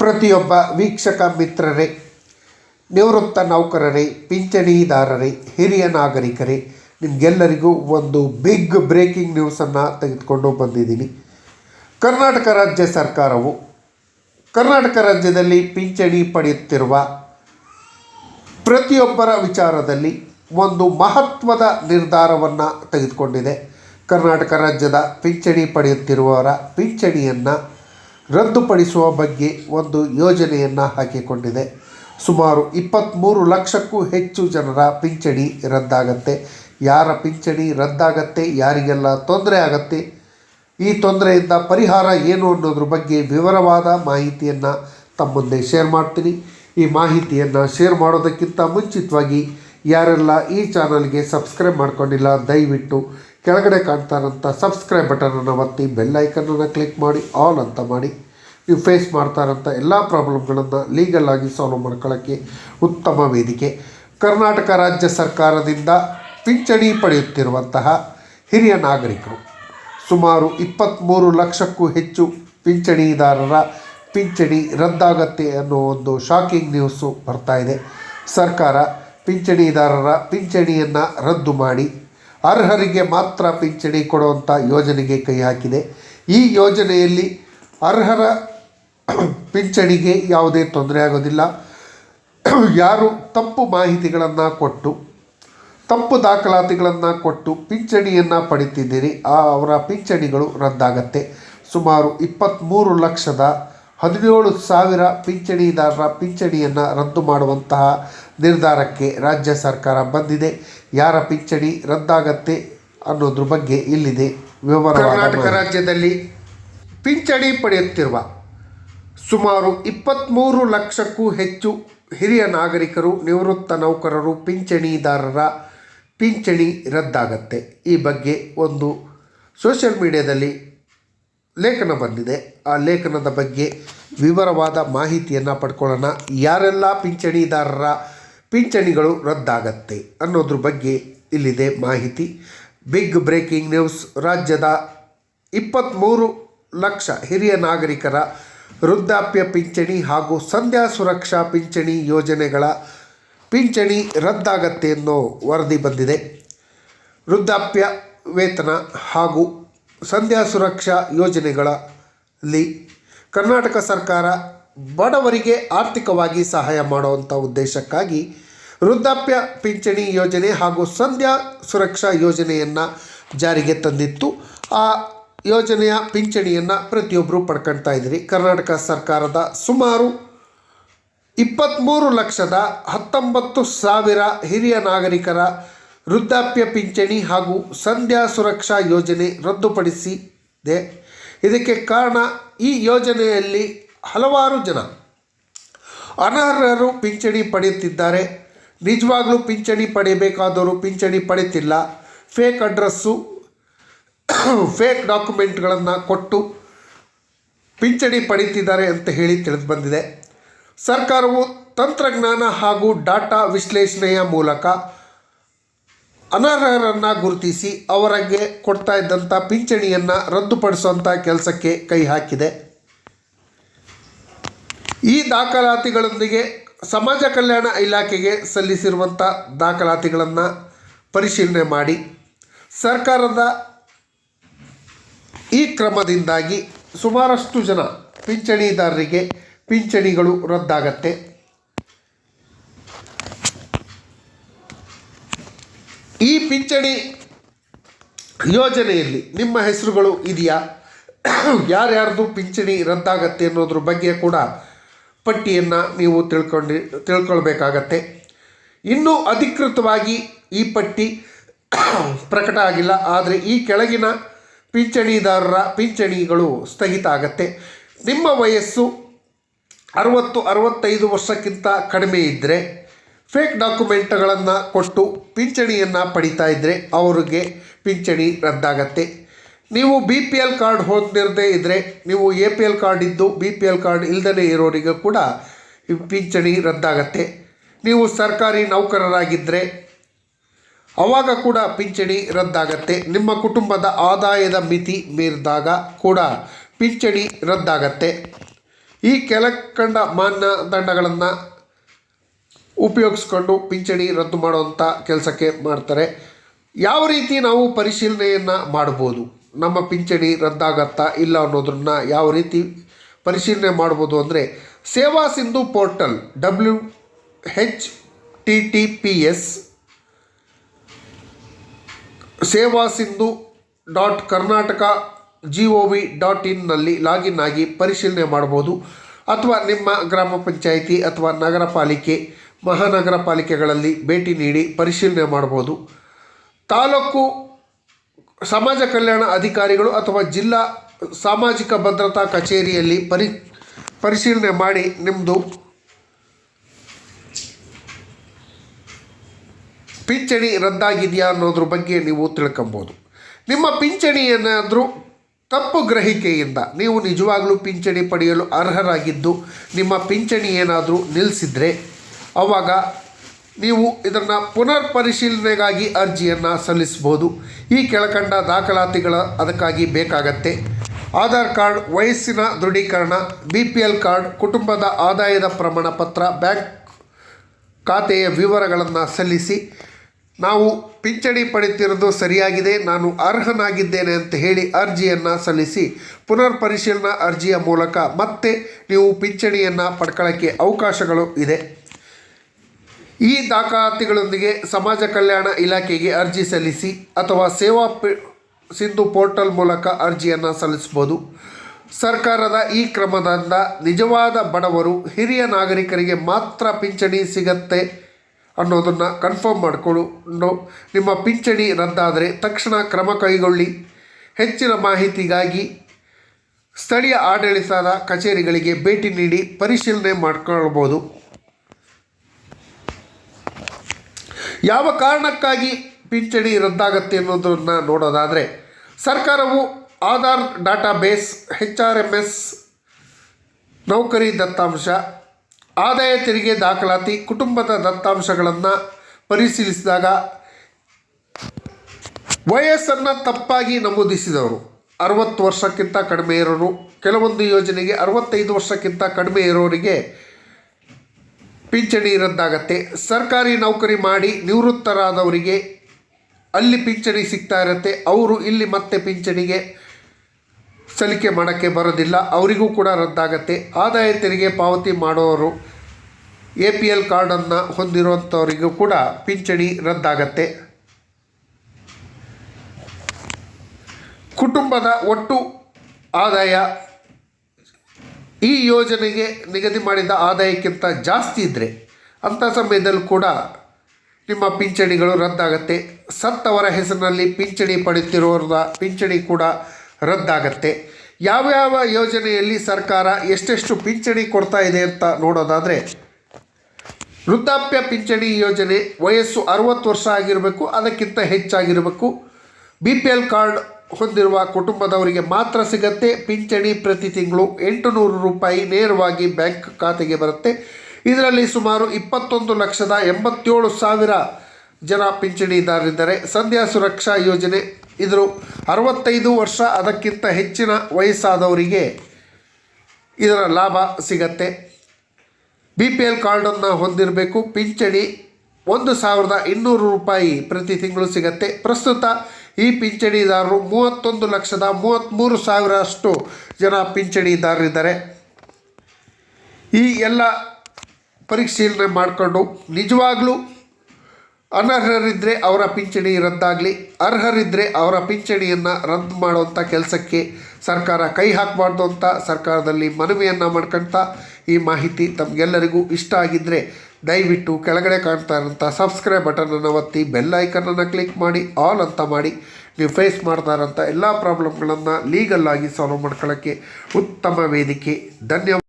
ಪ್ರತಿಯೊಬ್ಬ ವೀಕ್ಷಕ ಮಿತ್ರರೇ, ನಿವೃತ್ತ ನೌಕರರೇ, ಪಿಂಚಣಿದಾರರೇ, ಹಿರಿಯ ನಾಗರಿಕರೇ, ನಿಮಗೆಲ್ಲರಿಗೂ ಒಂದು ಬಿಗ್ ಬ್ರೇಕಿಂಗ್ ನ್ಯೂಸನ್ನು ತೆಗೆದುಕೊಂಡು ಬಂದಿದ್ದೀನಿ. ಕರ್ನಾಟಕ ರಾಜ್ಯ ಸರ್ಕಾರವು, ಕರ್ನಾಟಕ ರಾಜ್ಯದಲ್ಲಿ ಪಿಂಚಣಿ ಪಡೆಯುತ್ತಿರುವ ಪ್ರತಿಯೊಬ್ಬರ ವಿಚಾರದಲ್ಲಿ ಒಂದು ಮಹತ್ವದ ನಿರ್ಧಾರವನ್ನು ತೆಗೆದುಕೊಂಡಿದೆ. ಕರ್ನಾಟಕ ರಾಜ್ಯದ ಪಿಂಚಣಿ ಪಡೆಯುತ್ತಿರುವವರ ಪಿಂಚಣಿಯನ್ನು ರದ್ದುಪಡಿಸುವ ಬಗ್ಗೆ ಒಂದು ಯೋಜನೆಯನ್ನು ಹಾಕಿಕೊಂಡಿದೆ. ಸುಮಾರು ಇಪ್ಪತ್ತ್ಮೂರು ಲಕ್ಷಕ್ಕೂ ಹೆಚ್ಚು ಜನರ ಪಿಂಚಣಿ ರದ್ದಾಗತ್ತೆ. ಯಾರ ಪಿಂಚಣಿ ರದ್ದಾಗತ್ತೆ, ಯಾರಿಗೆಲ್ಲ ತೊಂದರೆ ಆಗತ್ತೆ, ಈ ತೊಂದರೆಯಿಂದ ಪರಿಹಾರ ಏನು ಅನ್ನೋದ್ರ ಬಗ್ಗೆ ವಿವರವಾದ ಮಾಹಿತಿಯನ್ನು ತಮ್ಮ ಮುಂದೆ ಶೇರ್ ಮಾಡ್ತೀನಿ. ಈ ಮಾಹಿತಿಯನ್ನು ಶೇರ್ ಮಾಡೋದಕ್ಕಿಂತ ಮುಂಚಿತವಾಗಿ ಯಾರೆಲ್ಲ ಈ ಚಾನಲ್ಗೆ ಸಬ್ಸ್ಕ್ರೈಬ್ ಮಾಡ್ಕೊಂಡಿಲ್ಲ, ದಯವಿಟ್ಟು ಕೆಳಗಡೆ ಕಾಣ್ತಾರಂಥ ಸಬ್ಸ್ಕ್ರೈಬ್ ಬಟನನ್ನು ಒತ್ತಿ ಬೆಲ್ಲೈಕನನ್ನು ಕ್ಲಿಕ್ ಮಾಡಿ ಆಲ್ ಅಂತ ಮಾಡಿ. ನೀವು ಫೇಸ್ ಮಾಡ್ತಾರಂಥ ಎಲ್ಲ ಪ್ರಾಬ್ಲಮ್ಗಳನ್ನು ಲೀಗಲ್ ಆಗಿ ಸಾಲ್ವ್ ಮಾಡ್ಕೊಳ್ಳೋಕ್ಕೆ ಉತ್ತಮ ವೇದಿಕೆ. ಕರ್ನಾಟಕ ರಾಜ್ಯ ಸರ್ಕಾರದಿಂದ ಪಿಂಚಣಿ ಪಡೆಯುತ್ತಿರುವಂತಹ ಹಿರಿಯ ನಾಗರಿಕರು. ಸುಮಾರು ಇಪ್ಪತ್ತ್ಮೂರು ಲಕ್ಷಕ್ಕೂ ಹೆಚ್ಚು ಪಿಂಚಣಿದಾರರ ಪಿಂಚಣಿ ರದ್ದಾಗತ್ತೆ ಅನ್ನೋ ಒಂದು ಶಾಕಿಂಗ್ ನ್ಯೂಸು ಬರ್ತಾ ಇದೆ. ಸರ್ಕಾರ ಪಿಂಚಣಿದಾರರ ಪಿಂಚಣಿಯನ್ನು ರದ್ದು ಮಾಡಿ. ಅರ್ಹರಿಗೆ ಮಾತ್ರ ಪಿಂಚಣಿ ಕೊಡುವಂಥ ಯೋಜನೆಗೆ ಕೈ ಹಾಕಿದೆ. ಈ ಯೋಜನೆಯಲ್ಲಿ ಅರ್ಹರ ಪಿಂಚಣಿಗೆ ಯಾವುದೇ ತೊಂದರೆ ಆಗೋದಿಲ್ಲ. ಯಾರು ತಪ್ಪು ಮಾಹಿತಿಗಳನ್ನು ಕೊಟ್ಟು, ತಪ್ಪು ದಾಖಲಾತಿಗಳನ್ನು ಕೊಟ್ಟು ಪಿಂಚಣಿಯನ್ನು ಪಡಿತಿದ್ದೀರಿ, ಆ ಅವರ ಪಿಂಚಣಿಗಳು ರದ್ದಾಗತ್ತೆ. ಸುಮಾರು ಇಪ್ಪತ್ತ್ಮೂರು ಲಕ್ಷದ ಹದಿನೇಳು ಸಾವಿರ ಪಿಂಚಣಿದಾರರ ಪಿಂಚಣಿಯನ್ನು ರದ್ದು ಮಾಡುವಂತಹ ನಿರ್ಧಾರಕ್ಕೆ ರಾಜ್ಯ ಸರ್ಕಾರ ಬಂದಿದೆ. ಯಾರ ಪಿಂಚಣಿ ರದ್ದಾಗತ್ತೆ ಅನ್ನೋದ್ರ ಬಗ್ಗೆ ಇಲ್ಲಿದೆ ವಿವರ ಕರ್ನಾಟಕ ರಾಜ್ಯದಲ್ಲಿ ಪಿಂಚಣಿ ಪಡೆಯುತ್ತಿರುವ ಸುಮಾರು ಇಪ್ಪತ್ತ್ಮೂರು ಲಕ್ಷಕ್ಕೂ ಹೆಚ್ಚು ಹಿರಿಯ ನಾಗರಿಕರು ನಿವೃತ್ತ ನೌಕರರು ಪಿಂಚಣಿದಾರರ ಪಿಂಚಣಿ ರದ್ದಾಗತ್ತೆ. ಈ ಬಗ್ಗೆ ಒಂದು ಸೋಷಿಯಲ್ ಮೀಡಿಯಾದಲ್ಲಿ ಲೇಖನ ಬಂದಿದೆ. ಆ ಲೇಖನದ ಬಗ್ಗೆ ವಿವರವಾದ ಮಾಹಿತಿಯನ್ನು ಪಡ್ಕೊಳ್ಳೋಣ. ಯಾರೆಲ್ಲ ಪಿಂಚಣಿದಾರರ ಪಿಂಚಣಿಗಳು ರದ್ದಾಗತ್ತೆ ಅನ್ನೋದ್ರ ಬಗ್ಗೆ ಇಲ್ಲಿದೆ ಮಾಹಿತಿ. ಬಿಗ್ ಬ್ರೇಕಿಂಗ್ ನ್ಯೂಸ್ ರಾಜ್ಯದ ಇಪ್ಪತ್ತ್ಮೂರು ಲಕ್ಷ ಹಿರಿಯ ನಾಗರಿಕರ ವೃದ್ಧಾಪ್ಯ ಪಿಂಚಣಿ ಹಾಗೂ ಸಂಧ್ಯಾ ಸುರಕ್ಷಾ ಪಿಂಚಣಿ ಯೋಜನೆಗಳ ಪಿಂಚಣಿ ರದ್ದಾಗತ್ತೆ ಅನ್ನೋ ವರದಿ ಬಂದಿದೆ. ವೃದ್ಧಾಪ್ಯ ವೇತನ ಹಾಗೂ ಸಂಧ್ಯಾ ಸುರಕ್ಷಾ ಯೋಜನೆಗಳಲ್ಲಿ ಕರ್ನಾಟಕ ಸರ್ಕಾರ ಬಡವರಿಗೆ ಆರ್ಥಿಕವಾಗಿ ಸಹಾಯ ಮಾಡುವಂಥ ಉದ್ದೇಶಕ್ಕಾಗಿ ವೃದ್ಧಾಪ್ಯ ಪಿಂಚಣಿ ಯೋಜನೆ ಹಾಗೂ ಸಂಧ್ಯಾ ಸುರಕ್ಷಾ ಯೋಜನೆಯನ್ನು ಜಾರಿಗೆ ತಂದಿತ್ತು. ಆ ಯೋಜನೆಯ ಪಿಂಚಣಿಯನ್ನು ಪ್ರತಿಯೊಬ್ಬರು ಪಡ್ಕೊಳ್ತಾ ಇದ್ದೀರಿ ಕರ್ನಾಟಕ ಸರ್ಕಾರದ ಸುಮಾರು ಇಪ್ಪತ್ತ್ಮೂರು ಲಕ್ಷದ ಹತ್ತೊಂಬತ್ತು ಸಾವಿರ ಹಿರಿಯ ನಾಗರಿಕರ ವೃದ್ಧಾಪ್ಯ ಪಿಂಚಣಿ ಹಾಗೂ ಸಂಧ್ಯಾ ಸುರಕ್ಷಾ ಯೋಜನೆ ರದ್ದುಪಡಿಸಿದೆ. ಇದಕ್ಕೆ ಕಾರಣ ಈ ಯೋಜನೆಯಲ್ಲಿ ಹಲವಾರು ಜನ ಅನರ್ಹರು ಪಿಂಚಣಿ ಪಡೆಯುತ್ತಿದ್ದಾರೆ. ನಿಜವಾಗ್ಲೂ ಪಿಂಚಣಿ ಪಡೆಯಬೇಕಾದವರು ಪಿಂಚಣಿ ಪಡೆಯುತ್ತಿಲ್ಲ. ಫೇಕ್ ಅಡ್ರೆಸ್ಸು, ಫೇಕ್ ಡಾಕ್ಯುಮೆಂಟ್ಗಳನ್ನು ಕೊಟ್ಟು ಪಿಂಚಣಿ ಪಡೀತಿದ್ದಾರೆ ಅಂತ ಹೇಳಿ ತಿಳಿದು ಬಂದಿದೆ. ಸರ್ಕಾರವು ತಂತ್ರಜ್ಞಾನ ಹಾಗೂ ಡಾಟಾ ವಿಶ್ಲೇಷಣೆಯ ಮೂಲಕ ಅನರ್ಹರನ್ನು ಗುರುತಿಸಿ ಅವರಿಗೆ ಕೊಡ್ತಾ ಇದ್ದಂಥ ಪಿಂಚಣಿಯನ್ನು ರದ್ದುಪಡಿಸುವಂಥ ಕೆಲಸಕ್ಕೆ ಕೈ ಹಾಕಿದೆ. ಈ ದಾಖಲಾತಿಗಳೊಂದಿಗೆ ಸಮಾಜ ಕಲ್ಯಾಣ ಇಲಾಖೆಗೆ ಸಲ್ಲಿಸಿರುವಂಥ ದಾಖಲಾತಿಗಳನ್ನು ಪರಿಶೀಲನೆ ಮಾಡಿ. ಸರ್ಕಾರದ ಈ ಕ್ರಮದಿಂದಾಗಿ ಸುಮಾರಷ್ಟು ಜನ ಪಿಂಚಣಿದಾರರಿಗೆ ಪಿಂಚಣಿಗಳು ರದ್ದಾಗತ್ತೆ. ಈ ಪಿಂಚಣಿ ಯೋಜನೆಯಲ್ಲಿ ನಿಮ್ಮ ಹೆಸರುಗಳು ಇದೆಯಾ? ಯಾರ್ಯಾರ್ದು ಪಿಂಚಣಿ ರದ್ದಾಗತ್ತೆ ಅನ್ನೋದ್ರ ಬಗ್ಗೆ ಕೂಡ ಪಟ್ಟಿಯನ್ನು ನೀವು ತಿಳ್ಕೊಂಡು, ತಿಳ್ಕೊಳ್ಬೇಕಾಗತ್ತೆ. ಇನ್ನೂ ಅಧಿಕೃತವಾಗಿ ಈ ಪಟ್ಟಿ ಪ್ರಕಟ ಆಗಿಲ್ಲ, ಆದರೆ ಈ ಕೆಳಗಿನ ಪಿಂಚಣಿದಾರರ ಪಿಂಚಣಿಗಳು ಸ್ಥಗಿತ ಆಗತ್ತೆ. ನಿಮ್ಮ ವಯಸ್ಸು ಅರುವತ್ತು, ಅರವತ್ತೈದು ವರ್ಷಕ್ಕಿಂತ ಕಡಿಮೆ ಇದ್ದರೆ ಫೇಕ್ ಡಾಕ್ಯುಮೆಂಟ್ಗಳನ್ನು ಕೊಟ್ಟು ಪಿಂಚಣಿಯನ್ನು ಪಡಿತಾ ಇದ್ದರೆ ಅವರಿಗೆ ಪಿಂಚಣಿ ರದ್ದಾಗತ್ತೆ. ನೀವು ಬಿ ಪಿ ಎಲ್ ಕಾರ್ಡ್ ಹೊಂದಿರದೇ ಇದ್ದರೆ ನೀವು ಎ ಪಿ ಎಲ್ ಕಾರ್ಡ್ ಇದ್ದು ಬಿ ಪಿ ಎಲ್ ಕಾರ್ಡ್ ಇಲ್ಲದೇ ಇರೋರಿಗೆ ಕೂಡ ಪಿಂಚಣಿ ರದ್ದಾಗತ್ತೆ. ನೀವು ಸರ್ಕಾರಿ ನೌಕರರಾಗಿದ್ದರೆ ಅವಾಗ ಕೂಡ ಪಿಂಚಣಿ ರದ್ದಾಗತ್ತೆ. ನಿಮ್ಮ ಕುಟುಂಬದ ಆದಾಯದ ಮಿತಿ ಮೀರಿದಾಗ ಕೂಡ ಪಿಂಚಣಿ ರದ್ದಾಗತ್ತೆ. ಈ ಕೆಳಕಂಡ ಮಾನದಂಡಗಳನ್ನು ಉಪಯೋಗಿಸ್ಕೊಂಡು ಪಿಂಚಣಿ ರದ್ದು ಮಾಡುವಂಥ ಕೆಲಸಕ್ಕೆ ಮಾಡ್ತಾರೆ. ಯಾವ ರೀತಿ ನಾವು ಪರಿಶೀಲನೆಯನ್ನು ಮಾಡ್ಬೋದು? ನಮ್ಮ ಪಿಂಚಣಿ ರದ್ದಾಗತ್ತಾ ಇಲ್ಲ ಅನ್ನೋದನ್ನು ಯಾವ ರೀತಿ ಪರಿಶೀಲನೆ ಮಾಡ್ಬೋದು ಅಂದರೆ Seva Sindhu portal W H T T P S Seva Sindhu dot Karnataka G O V dot ಇನ್ನಲ್ಲಿ login ಆಗಿ ಪರಿಶೀಲನೆ ಮಾಡ್ಬೋದು. ಅಥವಾ ನಿಮ್ಮ ಗ್ರಾಮ ಪಂಚಾಯಿತಿ ಅಥವಾ ನಗರ ಪಾಲಿಕೆ ಮಹಾನಗರ ಪಾಲಿಕೆಗಳಲ್ಲಿ ಭೇಟಿ ನೀಡಿ ಪರಿಶೀಲನೆ ಮಾಡ್ಬೋದು ತಾಲೂಕು ಸಮಾಜ ಕಲ್ಯಾಣ ಅಧಿಕಾರಿಗಳು ಅಥವಾ ಜಿಲ್ಲಾ ಸಾಮಾಜಿಕ ಭದ್ರತಾ ಕಚೇರಿಯಲ್ಲಿ ಪರಿ, ಪರಿಶೀಲನೆ ಮಾಡಿ ನಿಮ್ಮದು ಪಿಂಚಣಿ ರದ್ದಾಗಿದೆಯಾ ಅನ್ನೋದ್ರ ಬಗ್ಗೆ ನೀವು ತಿಳ್ಕೊಬೋದು. ನಿಮ್ಮ ಪಿಂಚಣಿ ಏನಾದರೂ ತಪ್ಪು ಗ್ರಹಿಕೆಯಿಂದ, ನೀವು ನಿಜವಾಗಲೂ ಪಿಂಚಣಿ ಪಡೆಯಲು ಅರ್ಹರಾಗಿದ್ದು, ನಿಮ್ಮ ಪಿಂಚಣಿ ಏನಾದರೂ ನಿಲ್ಲಿಸಿದರೆ ಆವಾಗ ನೀವು ಇದನ್ನು ಪುನರ್ ಪರಿಶೀಲನೆಗಾಗಿ ಅರ್ಜಿಯನ್ನು ಸಲ್ಲಿಸ್ಬೋದು ಈ ಕೆಳಕಂಡ ದಾಖಲಾತಿಗಳ ಅದಕ್ಕಾಗಿ ಬೇಕಾಗತ್ತೆ. ಆಧಾರ್ ಕಾರ್ಡ್, ವಯಸ್ಸಿನ ದೃಢೀಕರಣ, ಬಿ ಪಿ ಎಲ್ ಕಾರ್ಡ್, ಕುಟುಂಬದ ಆದಾಯದ ಪ್ರಮಾಣ ಪತ್ರ ಬ್ಯಾಂಕ್ ಖಾತೆಯ ವಿವರಗಳನ್ನು ಸಲ್ಲಿಸಿ. ನಾವು ಪಿಂಚಣಿ ಪಡೆಯುತ್ತಿರೋದು ಸರಿಯಾಗಿದೆ, ನಾನು ಅರ್ಹನಾಗಿದ್ದೇನೆ ಅಂತ ಹೇಳಿ ಅರ್ಜಿಯನ್ನು ಸಲ್ಲಿಸಿ. ಪುನರ್ ಪರಿಶೀಲನಾ ಅರ್ಜಿಯ ಮೂಲಕ ಮತ್ತೆ ನೀವು ಪಿಂಚಣಿಯನ್ನು ಪಡ್ಕೊಳ್ಳೋಕ್ಕೆ ಅವಕಾಶಗಳು ಇದೆ. ಈ ದಾಖಲಾತಿಗಳೊಂದಿಗೆ ಸಮಾಜ ಕಲ್ಯಾಣ ಇಲಾಖೆಗೆ ಅರ್ಜಿ ಸಲ್ಲಿಸಿ ಅಥವಾ ಸೇವಾ ಸಿಂಧು ಪೋರ್ಟಲ್ ಮೂಲಕ ಅರ್ಜಿಯನ್ನು ಸಲ್ಲಿಸ್ಬೋದು ಸರ್ಕಾರದ ಈ ಕ್ರಮದಿಂದ ನಿಜವಾದ ಬಡವರು ಹಿರಿಯ ನಾಗರಿಕರಿಗೆ ಮಾತ್ರ ಪಿಂಚಣಿ ಸಿಗತ್ತೆ ಅನ್ನೋದನ್ನು ಕನ್ಫರ್ಮ್ ಮಾಡಿಕೊಂಡು ನಿಮ್ಮ ಪಿಂಚಣಿ ರದ್ದಾದರೆ ತಕ್ಷಣ ಕ್ರಮ ಕೈಗೊಳ್ಳಿ. ಹೆಚ್ಚಿನ ಮಾಹಿತಿಗಾಗಿ ಸ್ಥಳೀಯ ಆಡಳಿತದ ಕಚೇರಿಗಳಿಗೆ ಭೇಟಿ ನೀಡಿ ಪರಿಶೀಲನೆ ಮಾಡ್ಕೊಳ್ಬೋದು. ಯಾವ ಕಾರಣಕ್ಕಾಗಿ ಪಿಂಚಣಿ ರದ್ದಾಗತ್ತೆ ಅನ್ನೋದನ್ನು ನೋಡೋದಾದರೆ, ಸರ್ಕಾರವು Aadhaar data base H R M S, ನೌಕರಿ ದತ್ತಾಂಶ, ಆದಾಯ ತೆರಿಗೆ ದಾಖಲಾತಿ, ಕುಟುಂಬದ ದತ್ತಾಂಶಗಳನ್ನು ಪರಿಶೀಲಿಸಿದಾಗ ವಯಸ್ಸನ್ನು ತಪ್ಪಾಗಿ ನಮೂದಿಸಿದವರು, ಅರವತ್ತು ವರ್ಷಕ್ಕಿಂತ ಕಡಿಮೆ ಇರೋರು, ಕೆಲವೊಂದು ಯೋಜನೆಗೆ ಅರವತ್ತೈದು ವರ್ಷಕ್ಕಿಂತ ಕಡಿಮೆ ಇರೋರಿಗೆ ಪಿಂಚಣಿ ರದ್ದಾಗತ್ತೆ. ಸರ್ಕಾರಿ ನೌಕರಿ ಮಾಡಿ ನಿವೃತ್ತರಾದವರಿಗೆ ಅಲ್ಲಿ ಪಿಂಚಣಿ ಸಿಗ್ತಾ ಇರುತ್ತೆ. ಅವರು ಇಲ್ಲಿ ಮತ್ತೆ ಪಿಂಚಣಿಗೆ ಸಲ್ಲಿಕೆ ಮಾಡೋಕ್ಕೆ ಬರೋದಿಲ್ಲ. ಅವರಿಗೂ ಕೂಡ ರದ್ದಾಗತ್ತೆ. ಆದಾಯ ತೆರಿಗೆ ಪಾವತಿ ಮಾಡೋರು ಎ ಪಿ ಎಲ್ ಕಾರ್ಡನ್ನು ಹೊಂದಿರುವಂಥವರಿಗೂ ಕೂಡ ಪಿಂಚಣಿ ರದ್ದಾಗತ್ತೆ. ಕುಟುಂಬದ ಒಟ್ಟು ಆದಾಯ ಈ ಯೋಜನೆಗೆ ನಿಗದಿ ಮಾಡಿದ ಆದಾಯಕ್ಕಿಂತ ಜಾಸ್ತಿ ಇದ್ದರೆ ಅಂಥ ಸಮಯದಲ್ಲೂ ಕೂಡ ನಿಮ್ಮ ಪಿಂಚಣಿಗಳು ರದ್ದಾಗತ್ತೆ. ಸತ್ತವರ ಹೆಸರಿನಲ್ಲಿ ಪಿಂಚಣಿ ಪಡೆಯುತ್ತಿರೋರ ಪಿಂಚಣಿ ಕೂಡ ರದ್ದಾಗತ್ತೆ. ಯಾವ್ಯಾವ ಯೋಜನೆಯಲ್ಲಿ ಸರ್ಕಾರ ಎಷ್ಟೆಷ್ಟು ಪಿಂಚಣಿ ಕೊಡ್ತಾ ಇದೆ ಅಂತ ನೋಡೋದಾದರೆ, ವೃದ್ಧಾಪ್ಯ ಪಿಂಚಣಿ ಯೋಜನೆ ವಯಸ್ಸು ಅರುವತ್ತು ವರ್ಷ ಆಗಿರಬೇಕು, ಅದಕ್ಕಿಂತ ಹೆಚ್ಚಾಗಿರಬೇಕು. ಬಿ ಪಿ ಎಲ್ ಕಾರ್ಡ್ ಹೊಂದಿರುವ ಕುಟುಂಬದವರಿಗೆ ಮಾತ್ರ ಸಿಗತ್ತೆ. ಪಿಂಚಣಿ ಪ್ರತಿ ತಿಂಗಳು ಎಂಟು ನೂರು ರೂಪಾಯಿ ನೇರವಾಗಿ ಬ್ಯಾಂಕ್ ಖಾತೆಗೆ ಬರುತ್ತೆ. ಇದರಲ್ಲಿ ಸುಮಾರು ಇಪ್ಪತ್ತೊಂದು ಲಕ್ಷದ ಎಂಬತ್ತೇಳು ಸಾವಿರ ಜನ ಪಿಂಚಣಿದಾರರಿದ್ದಾರೆ. ಸಂಧ್ಯಾ ಸುರಕ್ಷಾ ಯೋಜನೆ. ಇದ್ರ ಅರವತ್ತೈದು ವರ್ಷ ಅದಕ್ಕಿಂತ ಹೆಚ್ಚಿನ ವಯಸ್ಸಾದವರಿಗೆ ಇದರ ಲಾಭ ಸಿಗತ್ತೆ. ಬಿ ಪಿ ಎಲ್ ಕಾರ್ಡನ್ನು ಹೊಂದಿರಬೇಕು. ಪಿಂಚಣಿ ಒಂದು ಸಾವಿರದ ಇನ್ನೂರು ರೂಪಾಯಿ ಪ್ರತಿ ತಿಂಗಳು ಸಿಗತ್ತೆ. ಪ್ರಸ್ತುತ ಈ ಪಿಂಚಣಿದಾರರು ಮೂವತ್ತೊಂದು ಲಕ್ಷದ ಮೂವತ್ತ್ಮೂರು ಸಾವಿರ ಅಷ್ಟು ಜನ ಪಿಂಚಣಿದಾರರಿದ್ದಾರೆ. ಈ ಎಲ್ಲ ಪರಿಶೀಲನೆ ಮಾಡಿಕೊಂಡು ನಿಜವಾಗ್ಲೂ ಅನರ್ಹರಿದ್ದರೆ ಅವರ ಪಿಂಚಣಿ ರದ್ದಾಗಲಿ ಅರ್ಹರಿದ್ದರೆ ಅವರ ಪಿಂಚಣಿಯನ್ನು ರದ್ದು ಮಾಡುವಂಥ ಕೆಲಸಕ್ಕೆ ಸರ್ಕಾರ ಕೈ ಹಾಕಬಾರ್ದು ಅಂತ ಸರ್ಕಾರದಲ್ಲಿ ಮನವಿಯನ್ನು ಮಾಡ್ಕೊಳ್ತಾ ಈ ಮಾಹಿತಿ ತಮಗೆಲ್ಲರಿಗೂ ಇಷ್ಟ ಆಗಿದ್ದರೆ ದಯವಿಟ್ಟು ಕೆಳಗಡೆ ಕಾಣ್ತಾ ಇರೋಂಥ ಸಬ್ಸ್ಕ್ರೈಬ್ ಬಟನನ್ನು ಒತ್ತಿ ಬೆಲ್ ಐಕನನ್ನು ಕ್ಲಿಕ್ ಮಾಡಿ, ಆಲ್ ಅಂತ ಮಾಡಿ. ನೀವು ಫೇಸ್ ಮಾಡ್ತಾ ಇರೋಂಥ ಎಲ್ಲ ಪ್ರಾಬ್ಲಮ್ಗಳನ್ನು ಲೀಗಲ್ಲಾಗಿ ಸಾಲ್ವ್ ಮಾಡ್ಕೊಳ್ಳೋಕ್ಕೆ ಉತ್ತಮ ವೇದಿಕೆ. ಧನ್ಯವಾದ